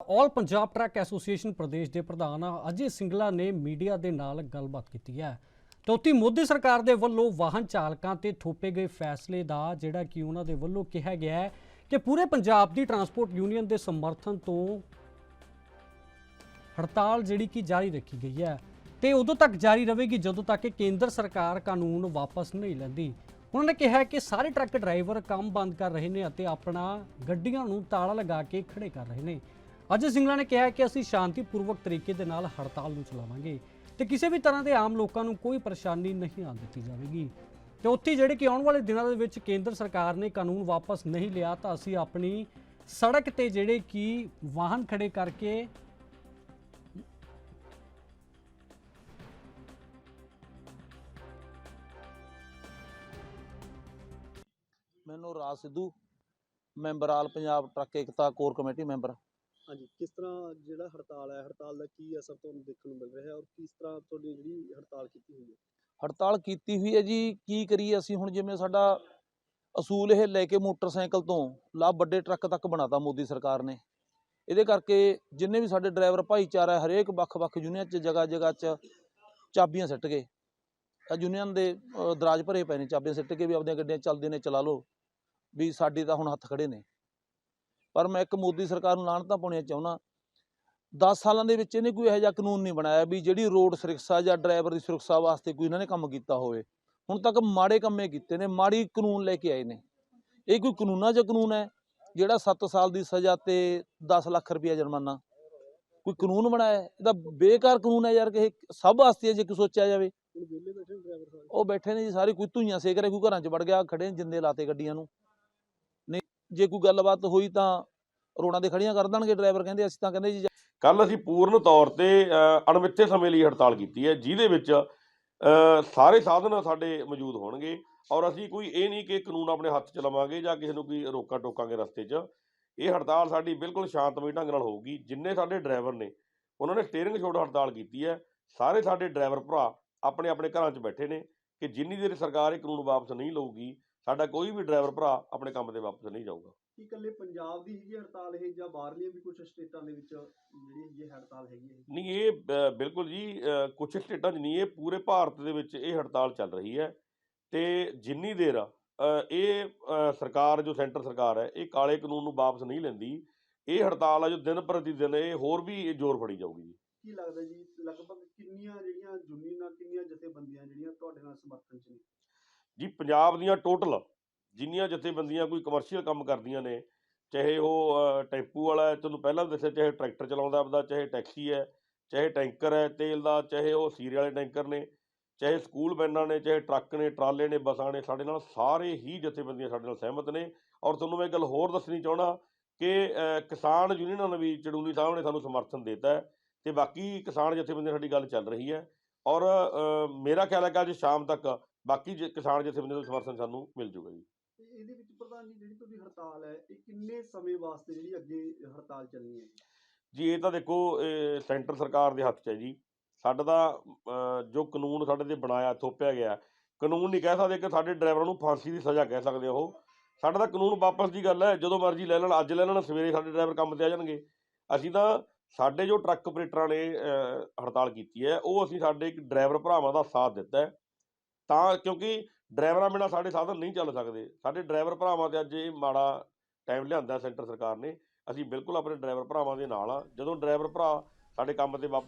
ਆਲ Punjab truck association ਪ੍ਰਦੇਸ਼ ਦੇ ਪ੍ਰਧਾਨ ਅਜੇ ਸਿੰਗਲਾ ਨੇ ਮੀਡੀਆ ਦੇ ਨਾਲ ਗੱਲਬਾਤ ਕੀਤੀ ਹੈ। ਤੇ ਉੱਥੇ ਮੋਦੀ ਸਰਕਾਰ ਦੇ ਵੱਲੋਂ ਵਾਹਨ ਚਾਲਕਾਂ ਤੇ ਥੋਪੇ ਗਏ ਫੈਸਲੇ ਦਾ, ਜਿਹੜਾ ਕਿ ਉਹਨਾਂ ਦੇ ਵੱਲੋਂ ਕਿਹਾ ਗਿਆ ਹੈ ਕਿ ਪੂਰੇ ਪੰਜਾਬ ਦੀ ਟਰਾਂਸਪੋਰਟ ਯੂਨੀਅਨ ਦੇ ਸਮਰਥਨ ਤੋਂ ਹੜਤਾਲ ਜਿਹੜੀ ਕਿ ਜਾਰੀ ਰੱਖੀ ਗਈ ਹੈ ਤੇ ਉਦੋਂ ਤੱਕ ਜਾਰੀ ਰਹੇਗੀ ਜਦੋਂ ਤੱਕ ਕਿ ਕੇਂਦਰ ਸਰਕਾਰ ਕਾਨੂੰਨ ਵਾਪਸ ਨਹੀਂ ਲੈਂਦੀ। ਉਹਨਾਂ ਨੇ ਕਿਹਾ ਕਿ ਸਾਰੇ ਟਰੱਕ ਡਰਾਈਵਰ ਕੰਮ ਬੰਦ ਕਰ ਰਹੇ ਨੇ ਅਤੇ ਆਪਣਾ ਗੱਡੀਆਂ ਨੂੰ ਤਾਲਾ ਲਗਾ ਕੇ ਖੜੇ ਕਰ ਰਹੇ ਨੇ। ਅਜੇ ਸਿੰਗਲਾ ਨੇ ਕਿਹਾ ਕਿ ਅਸੀਂ ਸ਼ਾਂਤੀਪੂਰਵਕ ਤਰੀਕੇ ਦੇ ਨਾਲ ਹੜਤਾਲ ਨੂੰ ਚਲਾਵਾਂਗੇ ਤੇ ਕਿਸੇ ਵੀ ਤਰ੍ਹਾਂ ਦੇ ਆਮ ਲੋਕਾਂ ਨੂੰ ਕੋਈ ਪਰੇਸ਼ਾਨੀ ਨਹੀਂ ਆਉਣ ਦਿੱਤੀ ਜਾਵੇਗੀ। ਤੇ ਉੱਥੇ ਜਿਹੜੇ ਕਿ ਆਉਣ ਵਾਲੇ ਦਿਨਾਂ ਦੇ ਵਿੱਚ ਕੇਂਦਰ ਸਰਕਾਰ ਨੇ ਕਾਨੂੰਨ ਵਾਪਸ ਨਹੀਂ ਲਿਆ, ਤਾਂ ਅਸੀਂ ਆਪਣੀ ਸੜਕ ਤੇ ਜਿਹੜੇ ਕਿ ਵਾਹਨ ਖੜੇ ਕਰਕੇ ਮੈਨੂੰ ਰਾਜ ਸਿੱਧੂ, ਮੈਂਬਰ ਪੰਜਾਬ ਟਰੱਕ ਏਕਤਾ ਕੋਰ ਕਮੇਟੀ ਮੈਂਬਰ। ਹਾਂਜੀ, ਕਿਸ ਤਰ੍ਹਾਂ ਜਿਹੜਾ ਹੜਤਾਲ ਹੈ, ਹੜਤਾਲ ਦਾ ਕੀ ਅਸਰ ਤੁਹਾਨੂੰ ਦੇਖਣ ਨੂੰ ਮਿਲ ਰਿਹਾ ਹੈ ਔਰ ਕਿਸ ਤਰ੍ਹਾਂ ਤੁਹਾਡੀ ਜਿਹੜੀ ਹੜਤਾਲ ਕੀਤੀ ਹੋਈ ਹੈ? ਹੜਤਾਲ ਕੀਤੀ ਹੋਈ ਹੈ ਜੀ, ਕੀ ਕਰੀਏ ਅਸੀਂ ਹੁਣ ਜਿਵੇਂ ਸਾਡਾ ਅਸੂਲ ਇਹ ਲੈ ਕੇ ਮੋਟਰਸਾਈਕਲ ਤੋਂ ਲਾ ਵੱਡੇ ਟਰੱਕ ਤੱਕ ਬਣਾਤਾ ਮੋਦੀ ਸਰਕਾਰ ਨੇ। ਇਹਦੇ ਕਰਕੇ ਜਿੰਨੇ ਵੀ ਸਾਡੇ ਡਰਾਈਵਰ ਭਾਈਚਾਰਾ ਹਰੇਕ ਵੱਖ-ਵੱਖ ਯੂਨੀਅਨ 'ਚ ਜਗ੍ਹਾ ਜਗ੍ਹਾ 'ਚ ਚਾਬੀਆਂ ਸਿੱਟ ਗਏ ਤਾਂ ਯੂਨੀਅਨ ਦੇ ਦਰਾਜ ਭਰੇ ਪਏ ਨੇ, ਚਾਬੀਆਂ ਸਿੱਟ ਕੇ ਵੀ ਆਪਣੀਆਂ ਗੱਡੀਆਂ ਚੱਲਦੀਆਂ ਨੇ, ਚਲਾ ਲਓ, ਵੀ ਸਾਡੀ ਤਾਂ ਹੁਣ ਹੱਥ ਖੜੇ ਨੇ। ਪਰ ਮੈਂ ਇੱਕ ਮੋਦੀ ਸਰਕਾਰ ਨੂੰ ਲਾਹਣਤਾਂ ਪਾਉਣੀਆਂ ਚਾਹੁੰਦਾ। 10 ਸਾਲਾਂ ਦੇ ਵਿੱਚ ਇਹਨੇ ਕੋਈ ਇਹੋ ਜਿਹਾ ਕਾਨੂੰਨ ਨਹੀਂ ਬਣਾਇਆ ਵੀ ਜਿਹੜੀ ਰੋਡ ਸੁਰੱਖਿਆ ਜਾਂ ਡਰਾਈਵਰ ਦੀ ਸੁਰੱਖਿਆ ਵਾਸਤੇ ਕੋਈ ਇਹਨਾਂ ਨੇ ਕੰਮ ਕੀਤਾ ਹੋਵੇ। ਹੁਣ ਤੱਕ ਮਾੜੇ ਕੰਮੇ ਕੀਤੇ ਨੇ ਮਾੜੀ ਕਾਨੂੰਨ ਲੈ ਕੇ ਆਏ ਨੇ। ਇਹ ਕੋਈ ਕਾਨੂੰਨਾਂ 'ਚ ਕਾਨੂੰਨ ਹੈ ਜਿਹੜਾ 7 ਸਾਲ ਦੀ ਸਜ਼ਾ ਤੇ 10 ਲੱਖ ਰੁਪਇਆ ਜੁਰਮਾਨਾ? ਕੋਈ ਕਾਨੂੰਨ ਬਣਾਇਆ? ਇਹਦਾ ਬੇਕਾਰ ਕਾਨੂੰਨ ਹੈ ਯਾਰ ਕਿ ਸਭ ਵਾਸਤੇ ਜੇ ਕੋਈ ਸੋਚਿਆ ਜਾਵੇ। ਉਹ ਬੈਠੇ ਨੇ ਜੀ ਸਾਰੇ ਕੋਈ ਧੂਈਆਂ ਸੇਕ ਰਹੇ ਕੋਈ ਘਰਾਂ 'ਚ ਵੜ ਗਿਆ ਖੜੇ ਜਿੰਦੇ ਲਾਤੇ ਗੱਡੀਆਂ ਨੂੰ। ਜੇ ਕੋਈ ਗੱਲਬਾਤ ਹੋਈ ਤਾਂ ਰੋਡਾਂ ਤੇ ਖੜੀਆਂ ਕਰ ਦੇਣਗੇ, ਡਰਾਈਵਰ ਕਹਿੰਦੇ ਅਸੀਂ ਤਾਂ ਕਹਿੰਦੇ ਜੀ ਕੱਲ ਅਸੀਂ ਪੂਰਨ ਤੌਰ ਤੇ ਅਣਮਿੱਥੇ ਸਮੇਂ ਲਈ ਹੜਤਾਲ ਕੀਤੀ ਹੈ, ਜਿਹਦੇ ਵਿੱਚ ਸਾਰੇ ਸਾਧਨ ਸਾਡੇ ਮੌਜੂਦ ਹੋਣਗੇ ਔਰ ਅਸੀਂ ਕੋਈ ਇਹ ਨਹੀਂ ਕਿ ਕਾਨੂੰਨ ਆਪਣੇ ਹੱਥ ਚ ਲਵਾਂਗੇ ਜਾਂ ਕਿਸੇ ਨੂੰ ਕੋਈ ਰੋਕਾਂ ਟੋਕਾਂਗੇ ਰਸਤੇ 'ਚ। ਇਹ ਹੜਤਾਲ ਸਾਡੀ ਬਿਲਕੁਲ ਸ਼ਾਂਤਮਈ ਢੰਗ ਨਾਲ ਹੋਊਗੀ। ਜਿੰਨੇ ਸਾਡੇ ਡਰਾਈਵਰ ਨੇ, ਉਹਨਾਂ ਨੇ ਸਟੀਅਰਿੰਗ ਛੋੜ ਹੜਤਾਲ ਕੀਤੀ ਹੈ। ਸਾਰੇ ਸਾਡੇ ਡਰਾਈਵਰ ਭਰਾ ਆਪਣੇ ਆਪਣੇ ਘਰਾਂ 'ਚ ਬੈਠੇ ਨੇ ਕਿ ਜਿੰਨੀ ਦੇਰ ਸਰਕਾਰ ਇਹ ਕਾਨੂੰਨ ਵਾਪਸ ਨਹੀਂ ਲਊਗੀ ਸਾਡਾ ਕੋਈ ਵੀ ਡਰਾਈਵਰ ਭਰਾ ਆਪਣੇ ਕੰਮ ਤੇ ਵਾਪਸ ਨਹੀਂ ਜਾਊਗਾ। ਕੀ ਇਕੱਲੇ ਪੰਜਾਬ ਦੀ ਹੀ ਹੜਤਾਲ ਇਹ ਜਾਂ ਬਾਹਰਲੀਆਂ ਵੀ ਕੁਝ ਸਟੇਟਾਂ ਦੇ ਵਿੱਚ ਜਿਹੜੀ ਇਹ ਹੜਤਾਲ ਹੈਗੀ ਹੈ ਨਹੀਂ ਇਹ ਬ- ਬਿਲਕੁਲ ਜੀ ਕੁਛ ਸਟੇਟਾਂ 'ਚ ਨਹੀਂ ਇਹ ਪੂਰੇ ਭਾਰਤ ਦੇ ਵਿੱਚ ਇਹ ਹੜਤਾਲ ਚੱਲ ਰਹੀ ਹੈ ਤੇ ਜਿੰਨੀ ਦੇਰ ਅ, ਇਹ ਅ, ਸਰਕਾਰ ਜੋ ਸੈਂਟਰ ਸਰਕਾਰ ਹੈ ਇਹ ਕਾਲੇ ਕਾਨੂੰਨ ਨੂੰ ਵਾਪਸ ਨਹੀਂ ਲੈਂਦੀ ਇਹ ਹੜਤਾਲ ਆ ਜੋ ਦਿਨ ਪ੍ਰਤੀ ਦਿਨ ਇਹ ਹੋਰ ਵੀ ਇਹ ਜ਼ੋਰ ਫੜੀ ਜਾਊਗੀ ਜੀ। ਕੀ ਲੱਗਦਾ ਜੀ ਲਗਭਗ ਕਿੰਨੀਆਂ ਜਿਹੜੀਆਂ ਯੂਨੀਅਨਾਂ ਕਿੰਨੀਆਂ ਜਥੇਬੰਦੀਆਂ ਜਿਹੜੀਆਂ ਤੁਹਾਡੇ ਨਾਲ ਸਮਰਥਨ ਚ ਨੇ? ਜੀ, ਪੰਜਾਬ ਦੀਆਂ ਟੋਟਲ ਜਿੰਨੀਆਂ ਜਥੇਬੰਦੀਆਂ ਕੋਈ ਕਮਰਸ਼ੀਅਲ ਕੰਮ ਕਰਦੀਆਂ ਨੇ, ਚਾਹੇ ਉਹ ਟੈਂਪੂ ਵਾਲਾ ਹੈ, ਤੁਹਾਨੂੰ ਪਹਿਲਾਂ ਦੱਸਿਆ, ਚਾਹੇ ਟਰੈਕਟਰ ਚਲਾਉਂਦਾ ਆਪਦਾ, ਚਾਹੇ ਟੈਕਸੀ ਹੈ, ਚਾਹੇ ਟੈਂਕਰ ਹੈ, ਤੇਲ ਦਾ, ਚਾਹੇ ਉਹ ਸੀਰੇ ਵਾਲੇ ਟੈਂਕਰ ਨੇ, ਚਾਹੇ ਸਕੂਲ ਵੈਨਾਂ ਨੇ, ਚਾਹੇ ਟਰੱਕ ਨੇ, ਟਰਾਲੇ ਨੇ, ਬੱਸਾਂ ਨੇ, ਸਾਡੇ ਨਾਲ ਸਾਰੇ ਹੀ ਜਥੇਬੰਦੀਆਂ ਸਾਡੇ ਨਾਲ ਸਹਿਮਤ ਨੇ। ਔਰ ਤੁਹਾਨੂੰ ਮੈਂ ਇੱਕ ਗੱਲ ਹੋਰ ਦੱਸਣੀ ਚਾਹਣਾ ਕਿ ਕਿਸਾਨ ਯੂਨੀਅਨਾਂ ਨੇ ਵੀ ਚੜੂਲੀ ਸਾਹਿਬ ਨੇ ਸਾਨੂੰ ਸਮਰਥਨ ਦਿੱਤਾ ਹੈ ਤੇ ਬਾਕੀ ਕਿਸਾਨ ਜਥੇਬੰਦੀਆਂ ਸਾਡੀ ਗੱਲ ਚੱਲ ਰਹੀ ਹੈ। ਔਰ ਮੇਰਾ ਖਿਆਲ ਹੈ ਕਿ ਅੱਜ ਸ਼ਾਮ ਤੱਕ ਬਾਕੀ ਜ- ਕਿਸਾਨ ਜਥੇਬੰਦੀਆਂ ਦਾ ਸਮਰਥਨ ਸਾਨੂੰ ਮਿਲ ਜੂਗਾ ਜੀ। ਤੇ ਇਹਦੇ ਵਿੱਚ ਪ੍ਰਧਾਨ ਜੀ ਜਿਹੜੀ ਤੁਹਾਡੀ ਹੜਤਾਲ ਹੈ ਇਹ ਕਿੰਨੇ ਸਮੇਂ ਵਾਸਤੇ ਜਿਹੜੀ ਅੱਗੇ ਹੜਤਾਲ ਚੱਲਣੀ ਹੈ ਜੀ? ਇਹ ਤਾਂ ਦੇਖੋ ਇਹ ਸੈਂਟਰ ਸਰਕਾਰ ਦੇ ਹੱਥ 'ਚ ਹੈ ਜੀ। ਸਾਡਾ ਤਾਂ ਜੋ ਕਾਨੂੰਨ ਸਾਡੇ ਤੇ ਬਣਾਇਆ ਥੋਪਿਆ ਗਿਆ ਕਾਨੂੰਨ ਨਹੀਂ ਕਹਿ ਸਕਦੇ ਕਿ ਸਾਡੇ ਡਰਾਈਵਰਾਂ ਨੂੰ ਫਾਂਸੀ ਦੀ ਸਜ਼ਾ ਕਹਿ ਸਕਦੇ ਉਹ। ਸਾਡਾ ਤਾਂ ਕਾਨੂੰਨ ਵਾਪਸ ਦੀ ਗੱਲ ਹੈ ਜਦੋਂ ਮਰਜ਼ੀ ਲੈ ਲੈਣ ਅੱਜ ਲੈ ਲੈਣ ਸਵੇਰੇ ਸਾਡੇ ਡਰਾਈਵਰ ਕੰਮ ਤੇ ਆ ਜਾਣਗੇ। ਅਸੀਂ ਤਾਂ ਸਾਡੇ ਜੋ ਟਰੱਕ ਆਪਰੇਟਰਾਂ ਨੇ ਹੜਤਾਲ ਕੀਤੀ ਹੈ ਉਹ ਅਸੀਂ ਸਾਡੇ ਇੱਕ ਡਰਾਈਵਰ ਭਰਾਵਾਂ ਦਾ ਸਾਥ ਦਿੱਤਾ ਹੈ। ਤਾਂ ਕਿਉਂਕਿ ਡਰਾਈਵਰਾਂ ਬਿਨਾਂ ਸਾਡੇ ਸਾਧਨ ਨਹੀਂ ਚੱਲ ਸਕਦੇ। ਸਾਡੇ ਡਰਾਈਵਰ ਭਰਾਵਾਂ ਤੇ ਅੱਜ ਇਹ ਮਾੜਾ ਟਾਈਮ ਲਿਆਂਦਾ ਸੈਂਟਰ ਸਰਕਾਰ ਨੇ, ਅਸੀਂ ਬਿਲਕੁਲ ਆਪਣੇ ਡਰਾਈਵਰ ਭਰਾਵਾਂ ਦੇ ਨਾਲ ਆ ਜਦੋਂ ਡਰਾਈਵਰ ਭਰਾ ਸਾਡੇ ਕੰਮ ਤੇ ਵਾਪਸ